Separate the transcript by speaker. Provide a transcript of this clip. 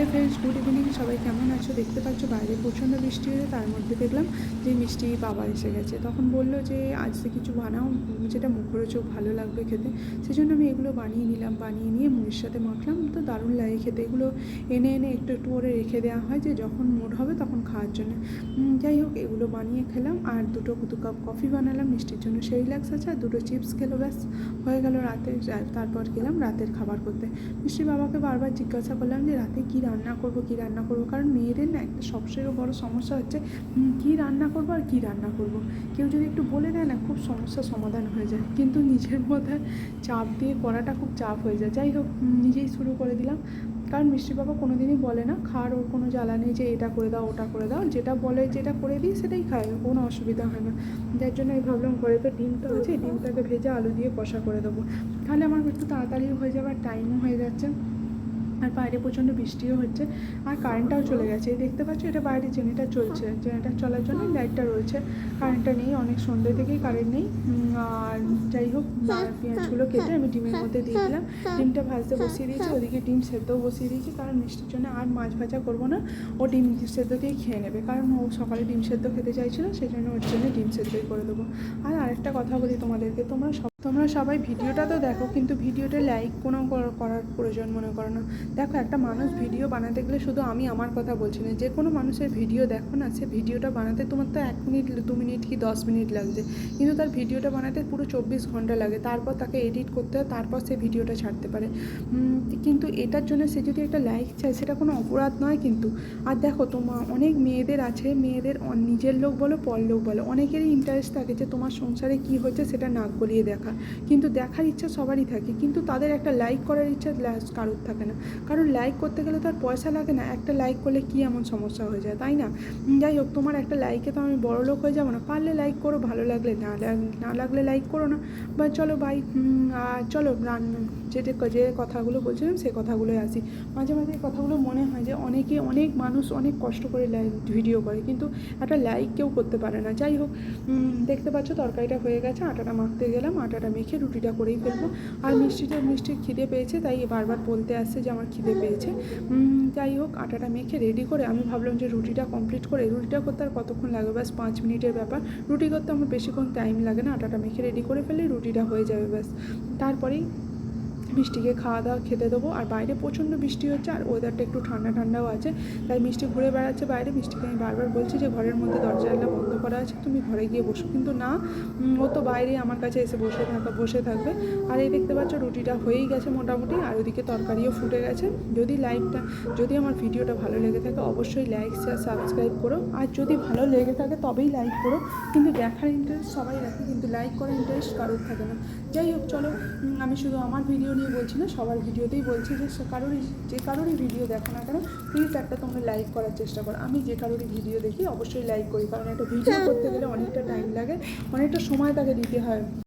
Speaker 1: Hello friends, good evening. সবাই কেমন আছো? দেখতে পাচ্ছ বাইরে প্রচণ্ড বৃষ্টি হয়েছে তার মধ্যে দেখলাম যে মিষ্টি বাবা এসে গেছে। তখন বলল যে, আজ কিছু বানাও, যেটা মুখরোচক, ভালো লাগবে খেতে। সেই জন্য আমি এগুলো বানিয়ে নিলাম, বানিয়ে নিয়ে মুড়ির সাথে মাখলাম। তো দারুণ লাগে খেতে। এগুলো এনে এনে একটু একটু করে রেখে দেওয়া হয় যে, যখন মুড হবে তখন খাওয়ার জন্য। যাই হোক, এগুলো বানিয়ে খেলাম আর দুটো দু কাপ কফি বানালাম, মিষ্টির জন্য সেই রিল্যাক্স আছে আর দুটো চিপস খেলো, ব্যাস। হয়ে গেল রাতে তারপর গেলাম রাতের খাবার করতে। মিষ্টি বাবাকে বারবার জিজ্ঞাসা করলাম যে, রাতে কী রান্না করব, কী রান্না করব? কারণ মেয়েদের না একটা সবচেয়ে বড় সমস্যা হচ্ছে কী রান্না করব আর কী রান্না করব? কেউ যদি একটু বলে দেয় না, খুব সমস্যার সমাধান হয়ে যায়। কিন্তু নিজের মধ্যে চাপ দিয়ে করাটা খুব চাপ হয়ে যায়। যাই হোক নিজেই শুরু করে দিলাম। কারণ মিষ্টি বাবা কোনো দিনই বলে না খাওয়ার ওর কোনো জ্বালা নেই যে এটা করে দাও, ওটা করে দাও। যেটা বলে, যেটা করে দিই, সেটাই খায়, কোনো অসুবিধা হয় না। যার জন্য আমি ভাবলাম, ঘরে তো ডিমটা আছে, ডিমটাকে ভেজে আলু দিয়ে কষা করে দেবো। তাহলে আমার একটু তাড়াতাড়ি হয়ে যাবে, আর টাইমও হয়ে যাচ্ছে। আর বাইরে প্রচণ্ড বৃষ্টিও হচ্ছে আর কারেন্টটাও চলে গেছে। দেখতে পাচ্ছ, এটা বাইরে জেনারেটার চলছে। জেনারেটার চলার জন্য লাইটটা রয়েছে। কারেন্টটা নেই, অনেক সন্ধ্যে থেকেই কারেন্ট নেই। আর যাই হোক পেঁয়াজগুলো কেটে আমি ডিমের মধ্যে দিয়ে দিলাম। ডিমটা ভাজতে বসিয়ে দিয়েছি, ওদিকে ডিম সেদ্ধও বসিয়ে দিয়েছি, কারণ মিষ্টির জন্য আর মাছ ভাজা করব না। ও ডিম সেদ্ধ দিয়ে খেয়ে নেবে, কারণ ও সকালে ডিম সেদ্ধ খেতে চাইছিল সেই জন্য ওর জন্য ডিম সেদ্ধই করে দেবো। আর আরেকটা কথা বলি তোমাদেরকে, তোমরা সব তোমরা সবাই ভিডিওটা তো দেখো, কিন্তু ভিডিওটা লাইক কোনো করার প্রয়োজন মনে করো না। দেখো, একটা মানুষ ভিডিও বানাতে গেলে শুধু আমি আমার কথা বলছি না। যে কোনো মানুষের ভিডিও দেখো না, সে ভিডিওটা বানাতে তোমার তো এক মিনিট, দু মিনিট কি দশ মিনিট লাগছে। কিন্তু তার ভিডিওটা বানাতে পুরো চব্বিশ ঘণ্টা লাগে। তারপর তাকে এডিট করতে হয়, তারপর সে ভিডিওটা ছাড়তে পারে। কিন্তু এটার জন্য সে যদি একটা লাইক চায়, সেটা কোনো অপরাধ নয় কিন্তু। আর দেখো তোমার অনেক মেয়েদের আছে, মেয়েদের নিজের লোক বলো, পর লোক বলো। অনেকেরই ইন্টারেস্ট থাকে যে তোমার সংসারে কি হচ্ছে সেটা নাক গলিয়ে দেখা। কিন্তু দেখার ইচ্ছা সবারই থাকে। কিন্তু তাদের একটা লাইক করার ইচ্ছা কারোর থাকে না। কারণ লাইক করতে গেলে তো আর পয়সা লাগে না। একটা লাইক করলে কি এমন সমস্যা হয়ে যায়, তাই না? যাই হোক, তোমার একটা লাইকে তো আমি বড় লোক হয়ে যাব না। পারলে লাইক করো, ভালো লাগলে না না লাগলে লাইক করো না। বা চলো বাই আর চলো, রান যেটা যে কথাগুলো বলছিলাম সেই কথাগুলোই আসি। মাঝে মাঝে এই কথাগুলো মনে হয় যে অনেকে অনেক মানুষ অনেক কষ্ট করে লাইক ভিডিও করে। কিন্তু একটা লাইক কেউ করতে পারে না। যাই হোক দেখতে পাচ্ছ তরকারিটা হয়ে গেছে। আটাটা মাখতে গেলাম। আটাটা মেখে রুটিটা করেই ফেলব। আর মিষ্টিটা মিষ্টি খিদে পেয়েছে, তাই বারবার বলতে আসছে যে আমার খিদে পেয়েছে। যাই হোক, আটাটা মেখে রেডি করে আমি ভাবলাম যে রুটিটা কমপ্লিট করে রুটিটা করতে আর কতক্ষণ লাগবে? ব্যাস, পাঁচ মিনিটের ব্যাপার। রুটি করতে আমার বেশিক্ষণ টাইম লাগে না, আটাটা মেখে রেডি করে ফেলে রুটিটা হয়ে যাবে, ব্যাস। তারপরেই মিষ্টিকে খাওয়া দাওয়া খেতে দেবো। আর বাইরে প্রচণ্ড বৃষ্টি হচ্ছে আর ওয়েদারটা একটু ঠান্ডা ঠান্ডাও আছে। তাই মিষ্টি ঘুরে বেড়াচ্ছে বাইরে। মিষ্টিকে আমি বারবার বলছি যে ঘরের মধ্যে দরজা বন্ধ করা আছে। তুমি ঘরে গিয়ে বসো। কিন্তু না ও তো বাইরে আমার কাছে এসে বসে থাকা, বসে থাকবে। আর এই দেখতে পাচ্ছ রুটিটা হয়েই গেছে মোটামুটি। আর ওদিকে তরকারিও ফুটে গেছে। যদি লাইকটা যদি আমার ভিডিওটা ভালো লেগে থাকে, অবশ্যই লাইক শেয়ার সাবস্ক্রাইব করো। আর যদি ভালো লেগে থাকে, তবেই লাইক করো। কিন্তু দেখার ইন্টারেস্ট সবাই রাখে, কিন্তু লাইক করার ইন্টারেস্ট কারোর থাকে না। যাই হোক, চলো আমি শুধু আমার ভিডিও নিয়ে বলছি না, সবার ভিডিওতেই বলছি যে কারোর কারোরই, যে কারোরই ভিডিও দেখো না কেন প্লিজ একটা তোমরা লাইক করার চেষ্টা করো। আমি যে কারোরই ভিডিও দেখি, অবশ্যই লাইক করি, কারণ একটা ভিডিও করতে গেলে অনেকটা টাইম লাগে, অনেকটা সময় তাকে দিতে হয়।